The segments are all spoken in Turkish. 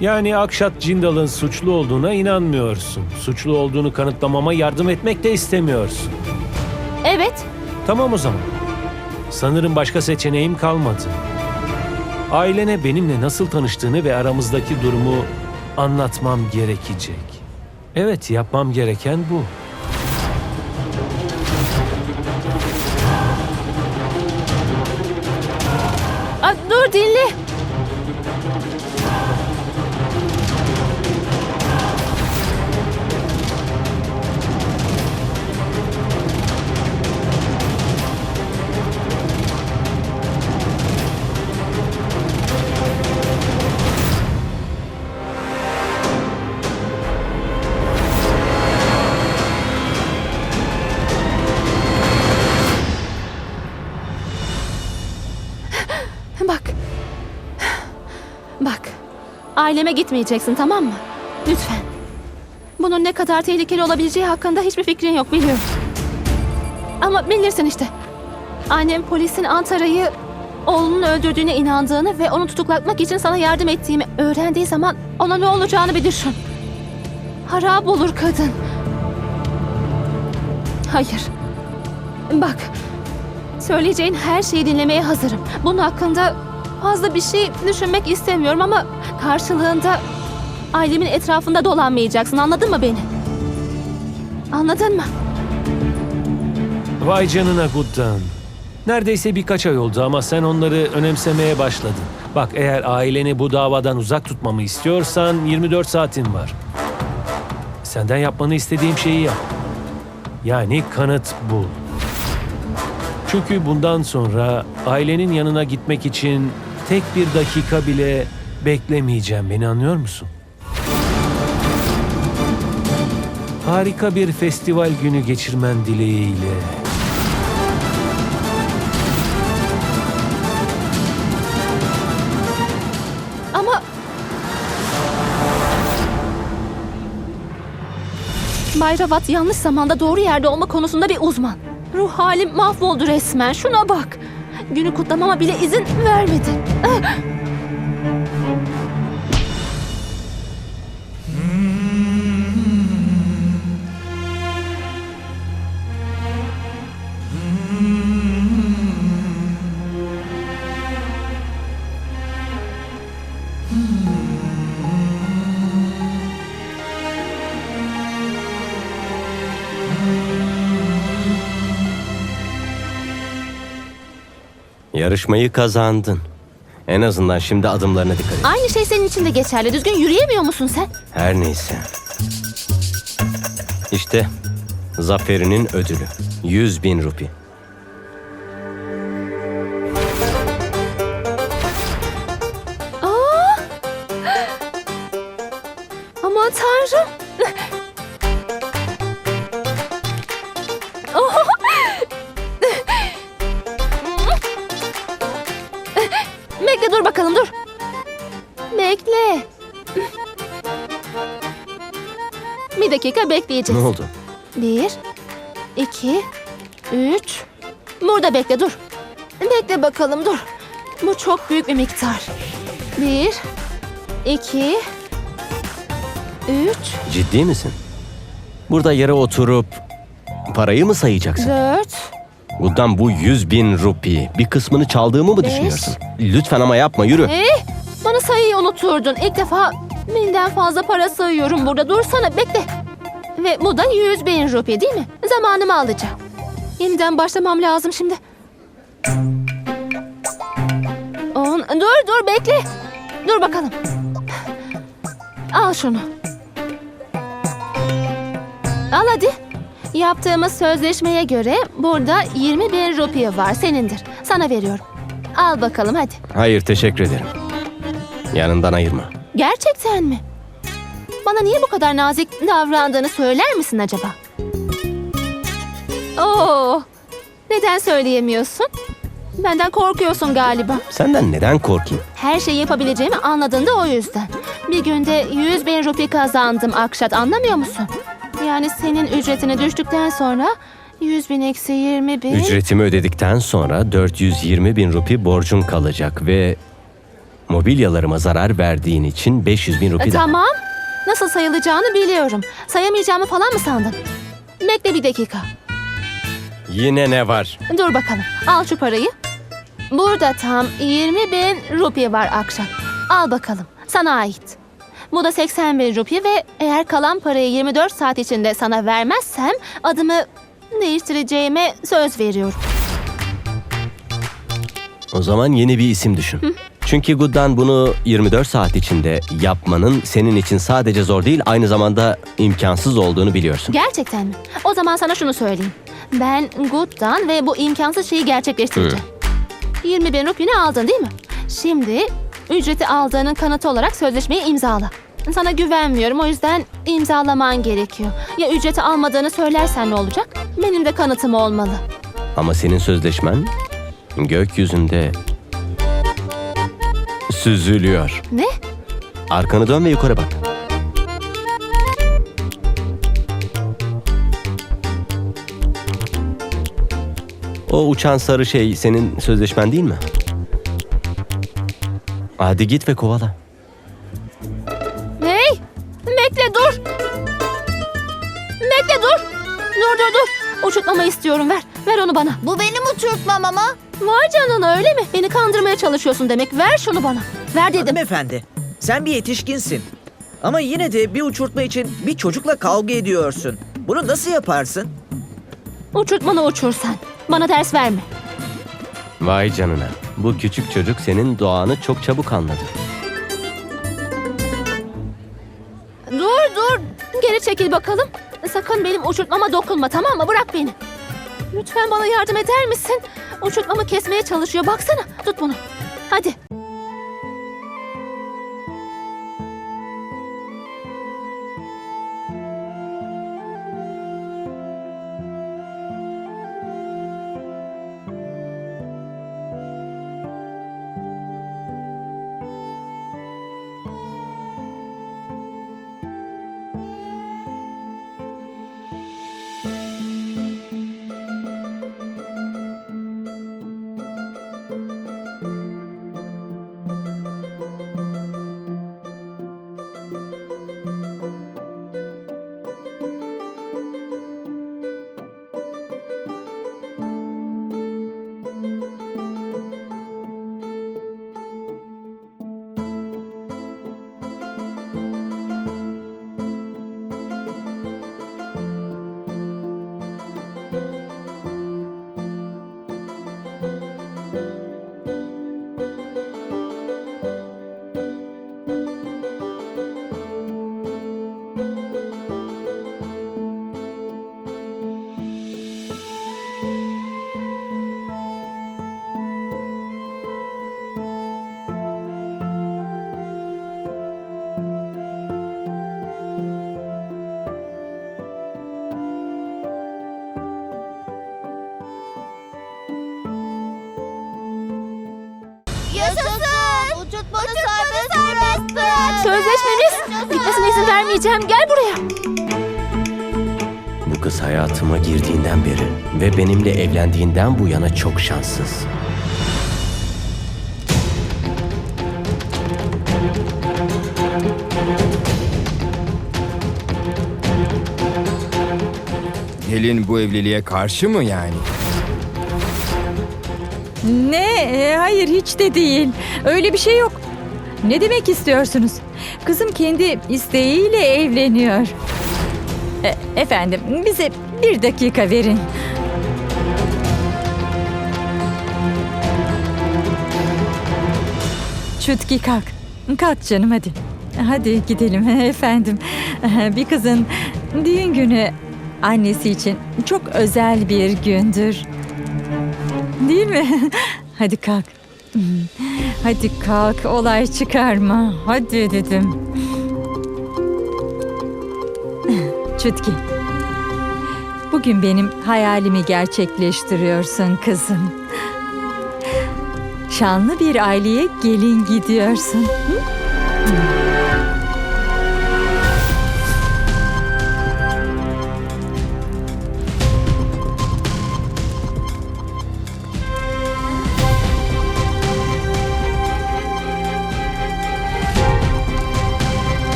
Yani Akşat Cindal'ın suçlu olduğuna inanmıyorsun. Suçlu olduğunu kanıtlamama yardım etmek de istemiyorsun. Evet. Tamam o zaman. Sanırım başka seçeneğim kalmadı. Ailene benimle nasıl tanıştığını ve aramızdaki durumu anlatmam gerekecek. Evet, yapmam gereken bu. Aileme gitmeyeceksin tamam mı? Lütfen. Bunun ne kadar tehlikeli olabileceği hakkında hiçbir fikrin yok biliyorum. Ama bilirsin işte. Annem polisin Antara'yı oğlunun öldürdüğüne inandığını ve onu tutuklatmak için sana yardım ettiğimi öğrendiği zaman ona ne olacağını bir düşün. Harap olur kadın. Hayır. Bak. Söyleyeceğin her şeyi dinlemeye hazırım. Bunun hakkında fazla bir şey düşünmek istemiyorum ama karşılığında ailemin etrafında dolanmayacaksın. Anladın mı beni? Anladın mı? Vay canına Guddan. Neredeyse birkaç ay oldu ama sen onları önemsemeye başladın. Bak eğer aileni bu davadan uzak tutmamı istiyorsan 24 saatin var. Senden yapmanı istediğim şeyi yap. Yani kanıt bul. Çünkü bundan sonra ailenin yanına gitmek için tek bir dakika bile beklemeyeceğim. Beni anlıyor musun? Harika bir festival günü geçirmen dileğiyle. Ama... Bay Ravat yanlış zamanda doğru yerde olma konusunda bir uzman. Ruh halim mahvoldu resmen. Şuna bak. Günü kutlamama bile izin vermedi. Ah! Yarışmayı kazandın. En azından şimdi adımlarına dikkat et. Aynı şey senin için de geçerli. Düzgün yürüyemiyor musun sen? Her neyse. İşte zaferinin ödülü. 100 bin rupi. Bir dakika Ne bekleyeceğiz. oldu? Bir, iki, üç. Burada bekle dur. Bekle bakalım dur. Bu çok büyük bir miktar. Bir, iki, üç, Ciddi misin? Burada yere oturup parayı mı sayacaksın? dört, Bundan bu 100 bin rupi. Bir kısmını çaldığımı mı Beş. düşünüyorsun? Lütfen ama yapma yürü. Eh, bana sayıyı unuturdun. İlk defa binden fazla para sayıyorum burada. Dursana bekle. Ve bu da yüz bin rupi değil mi? Zamanımı alacağım. Yeniden başlamam lazım şimdi. On, dur dur bekle. Dur bakalım. Al şunu. Al hadi. Yaptığımız sözleşmeye göre burada 20 bin rupi var senindir. Sana veriyorum. Al bakalım hadi. Hayır teşekkür ederim. Yanından ayırma. Gerçekten mi? Bana niye bu kadar nazik davrandığını söyler misin acaba? Oo, neden söyleyemiyorsun? Benden korkuyorsun galiba. Senden neden korkayım? Her şeyi yapabileceğimi anladın da o yüzden. Bir günde 100 bin rupi kazandım Akşat anlamıyor musun? Yani senin ücretine düştükten sonra 100 bin eksi 20 bin... Ücretimi ödedikten sonra 420 bin rupi borcun kalacak ve Mobilyalarıma zarar verdiğin için 500 bin E, rupi daha. tamam. Nasıl sayılacağını biliyorum. Sayamayacağımı falan mı sandın? Bekle bir dakika. Yine ne var? Dur bakalım. Al şu parayı. Burada tam 20 bin rupi var akşam. Al bakalım. Sana ait. Bu da 80 bin rupi ve eğer kalan parayı 24 saat içinde sana vermezsem adımı değiştireceğime söz veriyorum. O zaman yeni bir isim düşün. Çünkü Good'dan bunu 24 saat içinde yapmanın senin için sadece zor değil aynı zamanda imkansız olduğunu biliyorsun. Gerçekten mi? O zaman sana şunu söyleyeyim. Ben Good'dan ve bu imkansız şeyi gerçekleştireceğim. 20 bin rupini aldın değil mi? Şimdi ücreti aldığının kanıtı olarak sözleşmeyi imzala. Sana güvenmiyorum o yüzden imzalaman gerekiyor. Ya ücreti almadığını söylersen ne olacak? Benim de kanıtım olmalı. Ama senin sözleşmen gökyüzünde süzülüyor. Ne? Arkanı dön ve yukarı bak. O uçan sarı şey senin sözleşmen değil mi? Hadi git ve kovala. Hey! Bekle dur! Bekle dur! Dur dur dur! Uçurtmamı istiyorum ver. Ver onu bana. Bu benim uçurtmam ama. Vay canına öyle mi? Beni kandırmaya çalışıyorsun demek. Ver şunu bana. Ver dedim. Hanımefendi, sen bir yetişkinsin. Ama yine de bir uçurtma için bir çocukla kavga ediyorsun. Bunu nasıl yaparsın? Uçurtmanı uçur sen. Bana ders verme. Vay canına. Bu küçük çocuk senin doğanı çok çabuk anladı. Dur dur. Geri çekil bakalım. Sakın benim uçurtmama dokunma tamam mı? Bırak beni. Lütfen bana yardım eder misin? Uçurtmamı kesmeye çalışıyor. Baksana. Tut bunu. Hadi. Sözleşmemiz. Gitmesine izin vermeyeceğim. Gel buraya. Bu kız hayatıma girdiğinden beri ve benimle evlendiğinden bu yana çok şanssız. Gelin bu evliliğe karşı mı yani? Ne? E, Hayır hiç de değil. Öyle bir şey yok. Ne demek istiyorsunuz? Kızım kendi isteğiyle evleniyor. E, efendim bize bir dakika verin. Çutki kalk. Kalk canım hadi. Hadi gidelim efendim. Bir kızın düğün günü annesi için çok özel bir gündür. Değil mi? Hadi kalk. Hadi kalk, olay çıkarma. Hadi dedim. Çutki. Bugün benim hayalimi gerçekleştiriyorsun kızım. Şanlı bir aileye gelin gidiyorsun. Hı? kızım.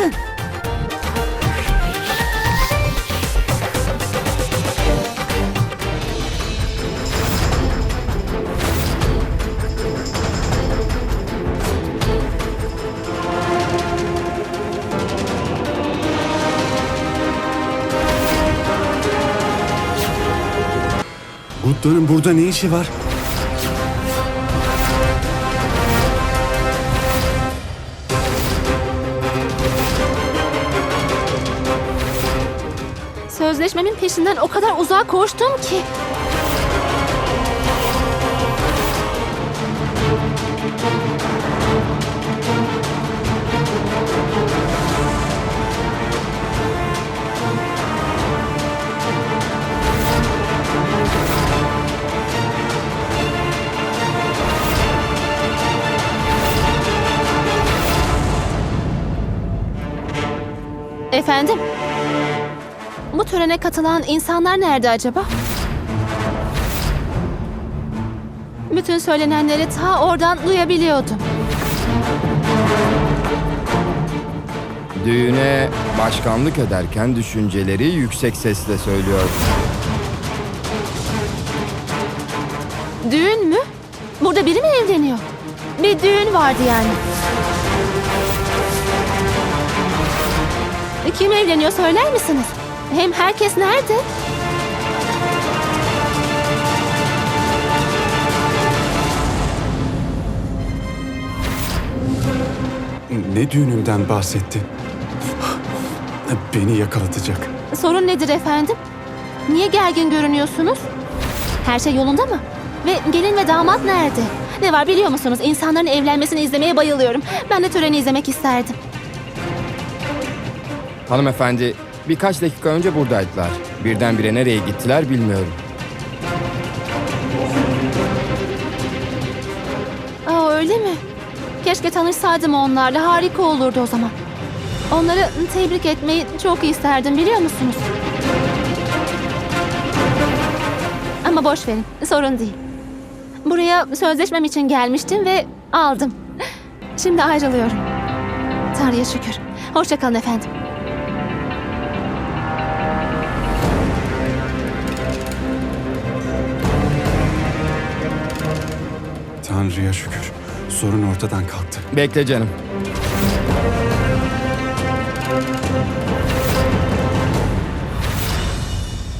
Koşuyorsun? Gudda'nın burada ne işi var? Sözleşmemin peşinden o kadar uzağa koştum ki. Efendim? Bu törene katılan insanlar nerede acaba? Bütün söylenenleri ta oradan duyabiliyordum. Düğüne başkanlık ederken düşünceleri yüksek sesle söylüyor. Düğün mü? Burada biri mi evleniyor? Bir düğün vardı yani. Kim evleniyor söyler misiniz? Hem herkes nerede? Ne düğününden bahsetti? Beni yakalatacak. Sorun nedir efendim? Niye gergin görünüyorsunuz? Her şey yolunda mı? Ve gelin ve damat nerede? Ne var biliyor musunuz? İnsanların evlenmesini izlemeye bayılıyorum. Ben de töreni izlemek isterdim. Hanımefendi birkaç dakika önce buradaydılar. Birdenbire nereye gittiler bilmiyorum. Aa öyle mi? Keşke tanışsaydım onlarla. Harika olurdu o zaman. Onları tebrik etmeyi çok isterdim biliyor musunuz? Ama boş verin. Sorun değil. Buraya sözleşmem için gelmiştim ve aldım. Şimdi ayrılıyorum. Tanrı'ya şükür. Hoşçakalın efendim. Tanrı'ya şükür. Sorun ortadan kalktı. Bekle canım.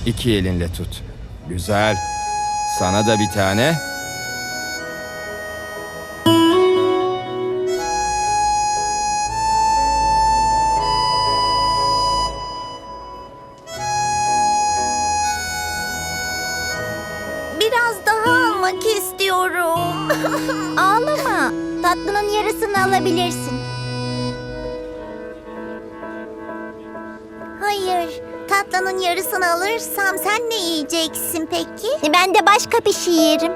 İki elinle tut. Güzel. Sana da bir tane. Sen ne yiyeceksin peki? Ben de başka bir şey yerim.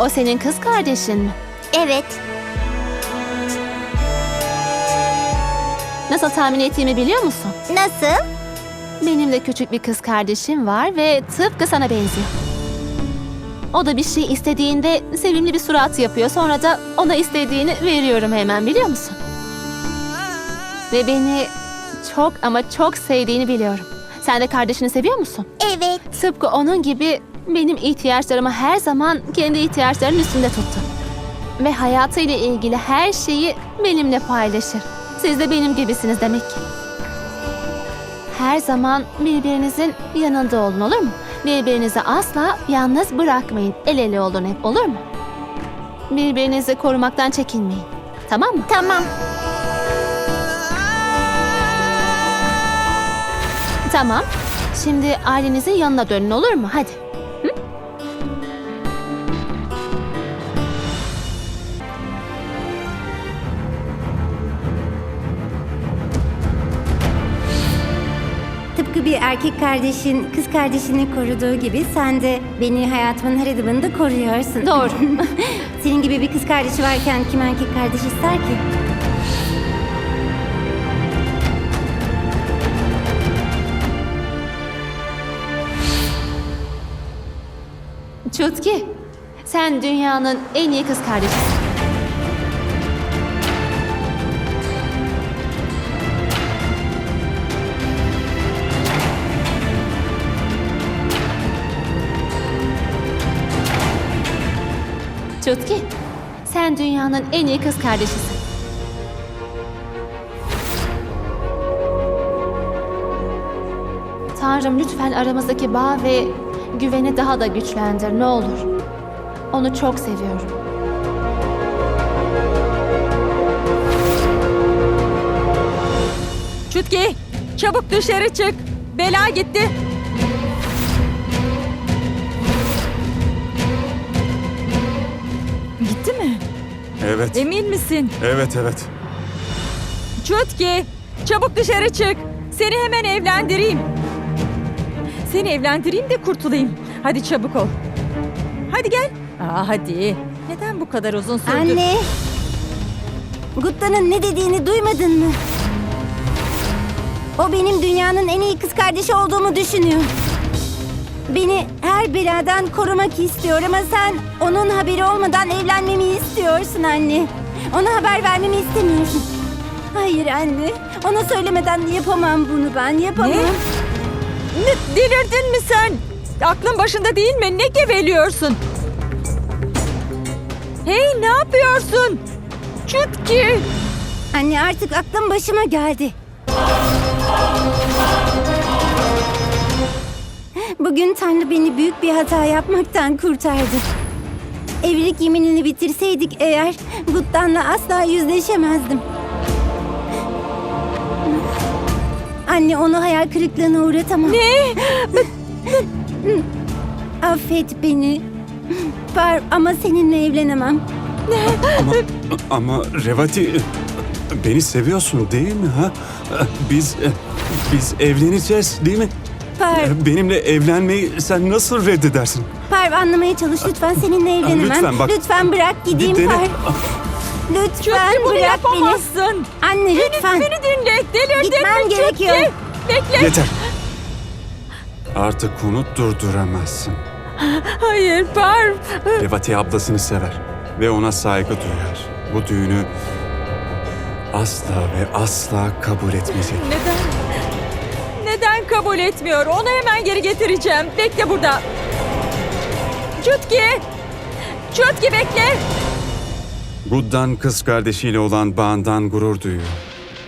O senin kız kardeşin mi? Evet. Nasıl tahmin ettiğimi biliyor musun? Nasıl? Benim de küçük bir kız kardeşim var ve tıpkı sana benziyor. O da bir şey istediğinde sevimli bir surat yapıyor. Sonra da ona istediğini veriyorum hemen biliyor musun? Ve beni çok ama çok sevdiğini biliyorum. Sen de kardeşini seviyor musun? Evet. Tıpkı onun gibi benim ihtiyaçlarımı her zaman kendi ihtiyaçlarının üstünde tuttu. Ve hayatıyla ilgili her şeyi benimle paylaşır. Siz de benim gibisiniz demek ki. Her zaman birbirinizin yanında olun olur mu? Birbirinizi asla yalnız bırakmayın. El ele olun hep olur mu? Birbirinizi korumaktan çekinmeyin. Tamam mı? Tamam. Tamam. Şimdi ailenizin yanına dönün olur mu? Hadi. Bir erkek kardeşin kız kardeşini koruduğu gibi sen de beni hayatımın her adımında koruyorsun. Doğru. Senin gibi bir kız kardeşi varken kim erkek kardeş ister ki? Çutki, sen dünyanın en iyi kız kardeşisin. Çutki, sen dünyanın en iyi kız kardeşisin. Tanrım lütfen aramızdaki bağ ve güveni daha da güçlendir ne olur. Onu çok seviyorum. Çutki, çabuk dışarı çık. Bela gitti. Evet. Emin misin? Evet evet. Çutki, çabuk dışarı çık. Seni hemen evlendireyim. Seni evlendireyim de kurtulayım. Hadi çabuk ol. Hadi gel. Aa, hadi. Neden bu kadar uzun sürdü? Anne! Gutta'nın ne dediğini duymadın mı? O benim dünyanın en iyi kız kardeşi olduğumu düşünüyor. Beni her beladan korumak istiyor ama sen onun haberi olmadan evlenmemi istiyorsun anne. Ona haber vermemi istemiyorsun. Hayır anne. Ona söylemeden yapamam bunu ben. Yapamam. Ne? Ne, delirdin mi sen? Aklın başında değil mi? Ne geveliyorsun? Hey ne yapıyorsun? Çutki. Anne artık aklım başıma geldi. Bugün Tanrı beni büyük bir hata yapmaktan kurtardı. Evlilik yeminini bitirseydik eğer Guttan'la asla yüzleşemezdim. Anne onu hayal kırıklığına uğratamam. Ne? Affet beni. Par ama seninle evlenemem. Ama, ama Revati beni seviyorsun değil mi ha? Biz biz evleneceğiz değil mi? Par, Benimle evlenmeyi sen nasıl reddedersin? Par anlamaya çalış lütfen seninle evlenemem. lütfen bak. Lütfen bırak gideyim dene. Par. Lütfen Çutki bunu bırak beni. yapamazsın. Anne lütfen. Beni dinle. Delirdin Gitmem mi gerekiyor. Çutki? Bekle. Yeter. Artık onu durduramazsın. Hayır Par. Revati ablasını sever ve ona saygı duyar. Bu düğünü asla ve asla kabul etmeyecek. Neden kabul etmiyor? Onu hemen geri getireceğim. Bekle burada. Çutki. Çutki bekle. Guddan kız kardeşiyle olan bağından gurur duyuyor.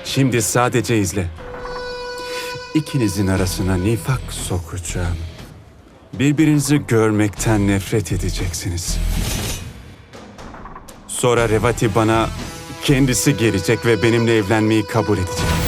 Şimdi sadece izle. İkinizin arasına nifak sokacağım. Birbirinizi görmekten nefret edeceksiniz. Sonra Revati bana kendisi gelecek ve benimle evlenmeyi kabul edecek.